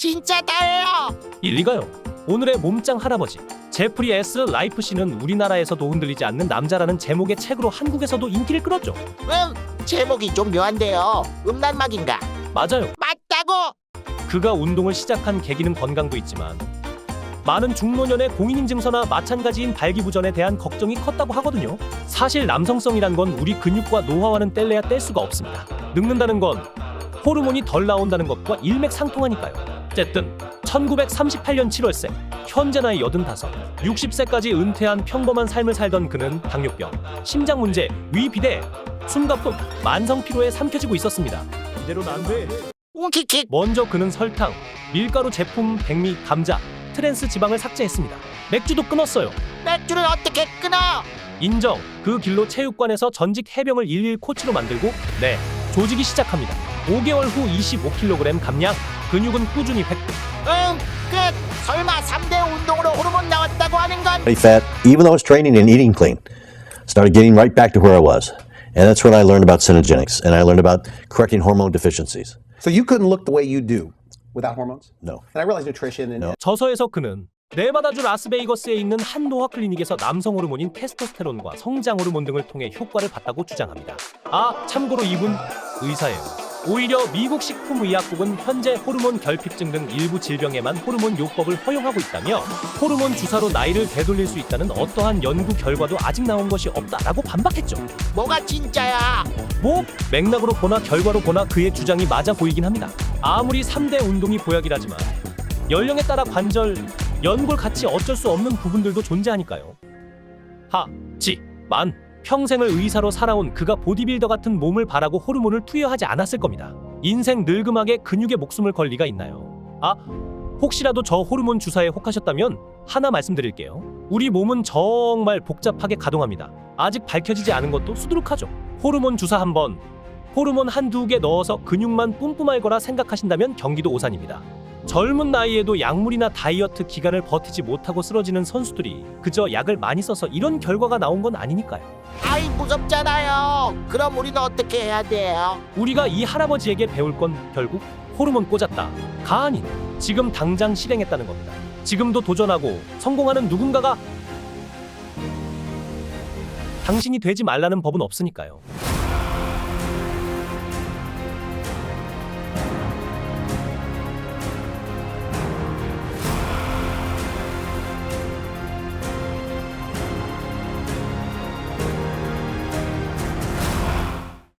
진짜 다예요. 일리가요. 오늘의 몸짱 할아버지 제프리 S 라이프 씨는 우리나라에서도 흔들리지 않는 남자라는 제목의 책으로 한국에서도 인기를 끌었죠. 응, 제목이 좀 묘한데요. 음란막인가? 맞아요. 맞다고. 그가 운동을 시작한 계기는 건강도 있지만 많은 중노년의 공인인증서나 마찬가지인 발기부전에 대한 걱정이 컸다고 하거든요. 사실 남성성이란 건 우리 근육과 노화와는 뗄래야 뗄 수가 없습니다. 늙는다는 건 호르몬이 덜 나온다는 것과 일맥상통하니까요. 어쨌든 1938년 7월생 현재 나이 85, 60세까지 은퇴한 평범한 삶을 살던 그는 당뇨병, 심장 문제, 위 비대, 숨가쁨, 만성 피로에 삼켜지고 있었습니다. 이대로는 안 돼. 우키킥. 먼저 그는 설탕, 밀가루 제품, 백미, 감자, 트랜스 지방을 삭제했습니다. 맥주도 끊었어요. 맥주를 어떻게 끊어? 인정. 그 길로 체육관에서 전직 해병을 11 코치로 만들고 네, 조직이 시작합니다. 5개월 후 25kg 감량, 근육은 꾸준히 획득. 응, 끝. 설마 3대 운동으로 호르몬 나왔다고 하는 건? body fat, even though I was training and eating clean. Started getting right back to where I was. And that's when I learned about synogenics and I learned about correcting hormone deficiencies. So you couldn't look the way you do without hormones? No. And I realize nutrition and No. 저서에서 그는 네바다주 라스베이거스에 있는 한 노화 클리닉에서 남성 호르몬인 테스토스테론과 성장 호르몬 등을 통해 효과를 봤다고 주장합니다. 아, 참고로 이분 의사예요. 오히려 미국 식품의약국은 현재 호르몬 결핍증 등 일부 질병에만 호르몬 요법을 허용하고 있다며 호르몬 주사로 나이를 되돌릴 수 있다는 어떠한 연구 결과도 아직 나온 것이 없다라고 반박했죠. 뭐가 진짜야? 뭐 맥락으로 보나 결과로 보나 그의 주장이 맞아 보이긴 합니다. 아무리 3대 운동이 보약이라지만 연령에 따라 관절, 연골 같이 어쩔 수 없는 부분들도 존재하니까요. 하, 지, 만 평생을 의사로 살아온 그가 보디빌더 같은 몸을 바라고 호르몬을 투여하지 않았을 겁니다. 인생 늙음하게 근육에 목숨을 걸 리가 있나요? 아, 혹시라도 저 호르몬 주사에 혹하셨다면 하나 말씀드릴게요. 우리 몸은 정말 복잡하게 가동합니다. 아직 밝혀지지 않은 것도 수두룩하죠. 호르몬 주사 한 번, 호르몬 한두 개 넣어서 근육만 뿜뿜할 거라 생각하신다면 경기도 오산입니다. 젊은 나이에도 약물이나 다이어트 기간을 버티지 못하고 쓰러지는 선수들이 그저 약을 많이 써서 이런 결과가 나온 건 아니니까요. 아이 무섭잖아요. 그럼 우리는 어떻게 해야 돼요? 우리가 이 할아버지에게 배울 건 결국 호르몬 꽂았다. 가 아닌 지금 당장 실행했다는 겁니다. 지금도 도전하고 성공하는 누군가가 당신이 되지 말라는 법은 없으니까요.